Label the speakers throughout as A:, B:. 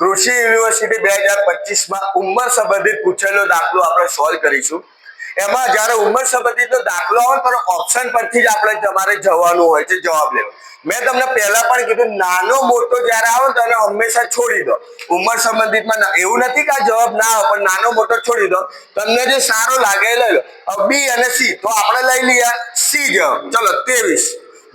A: કૃષિ યુનિવર્સિટી બે હજાર પચીસમાં ઉંમર સંબંધિત પૂછેલો દાખલો આપણે સોલ્વ કરીશું. એમાં જ્યારે ઉંમર સંબંધિત દાખલો આવે પણ ઓપ્શન પરથી જ આપણે તમારે જવાનું હોય છે, જવાબ લેવો મેં તમને પહેલા પણ કીધું, નાનો મોટો જ્યારે આવે તો એને હંમેશા છોડી દો. ઉંમર સંબંધિતમાં એવું નથી કે આ જવાબ ના આવે, પણ નાનો મોટો છોડી દો. તમને જે સારો લાગે લઈ લો. બી અને સી. તો આપણે લઈ લઈએ. સી જવાબ. ચલો, ત્રેવીસ.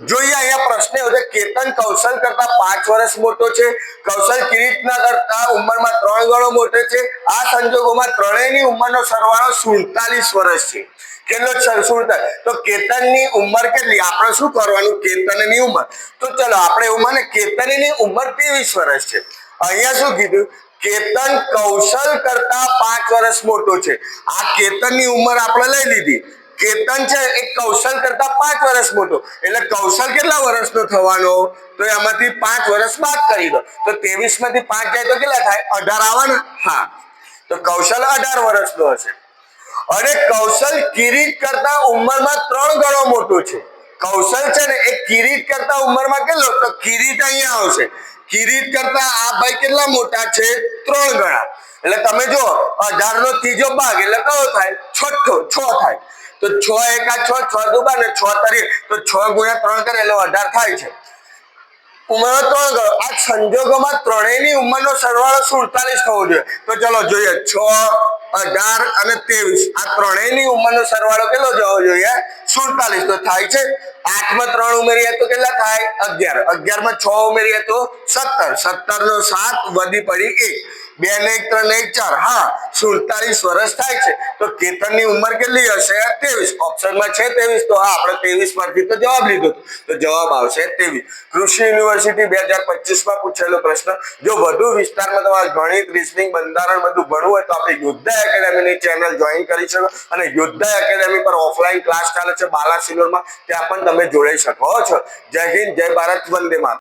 A: જોઈએ અહીંયા પ્રશ્ન એવો કેતન કૌશલ કરતા પાંચ વર્ષ મોટો છે, કૌશલ કિરીટના કરતા ઉંમરમાં ત્રણ ગણો મોટો છે, આ સંજોગોમાં ત્રણેયની ઉંમરનો સરવાળો સુડતાલીસ વર્ષ છે. કેટલો સુડતાલીસ તો કેતનની ઉંમર કેટલી? આપણે શું કરવાનું? કેતનની ઉંમર. તો ચલો, આપણે એવું માને, કેતનની ઉંમર ત્રેવીસ વર્ષ છે. અહીંયા શું કીધું? કેતન કૌશલ કરતા પાંચ વર્ષ મોટો છે. આ કેતનની ઉંમર આપણે લઈ લીધી. કેતન છે એ કૌશલ કરતા પાંચ વર્ષ મોટો. એટલે કૌશલ કેટલા વર્ષનો થવાનો? તો એમાંથી પાંચ વર્ષ બાદ કરી દો. તો ત્રેવીસમાંથી પાંચ જાય તો કેટલા થાય? અઢાર આવવાના? હા. તો કૌશલ અઢાર વર્ષનો હશે. અને કૌશલ કિરીટ કરતા ઉંમરમાં ત્રણ ગણો મોટો છે. કૌશલ છે ને, એ કિરીટ કરતા ઉંમરમાં કેટલો? તો કિરીટ અહીંયા આવશે. કિરીટ કરતા આ ભાઈ કેટલા મોટા છે? ત્રણ ગણા. એટલે તમે જો અઢાર નો ત્રીજો ભાગ, એટલે કયો થાય? છઠ્ઠો, છ થાય. તો છ એકા છ છ દુબા ને છ તરી તો છ ગુણ્યા ત્રણ કરે એટલે અઢાર થાય છે. ઉંમર ત્રણ ગણો. આ સંજોગોમાં ત્રણેયની ઉંમરનો સરવાળો સુડતાલીસ થવો જોઈએ. તો ચલો જોઈએ. છ, અઢાર અને ત્રેવીસ. આ ત્રણેયની ઉંમરનો સરવાળો કેટલો જવો જોઈએ? સુડતાલીસ. તો થાય છે. આઠમાં ત્રણ ઉમેરીએ તો કેટલા થાય? અગિયાર. અગિયારમાં છ ઉમેરીએ તો સત્તર. સત્તર નો સાત વધી પડી એક. બે ને એક, ત્રણ એક, ચાર. હા, સુડતાલીસ વર્ષ થાય છે. તો કેતનની ઉંમર કેટલી હશે? ત્રેવીસ. ઓપ્શનમાં છે ત્રેવીસ? તો હા, આપણે ત્રેવીસમાંથી તો જવાબ લીધો. તો જવાબ આવશે ત્રેવીસ. કૃષિ યુનિવર્સિટી બે હજાર પચીસમાં પૂછેલો પ્રશ્ન, જો વધુ વિસ્તારમાં તમારે ગણિત રિઝનિંગ બંધારણ બધું ભણવું હોય તો આપણે યોદ્ધા એકેડેમીની ચેનલ જોઈન કરી શકો. અને યોદ્ધા એકેડેમી પર ઓફલાઈન ક્લાસ ચાલે છે બાલા સિલ્વરમાં ત્યાં પણ તમે જોડાઈ શકો છો. જય હિન્દ, જય ભારત, વંદે માતરમ.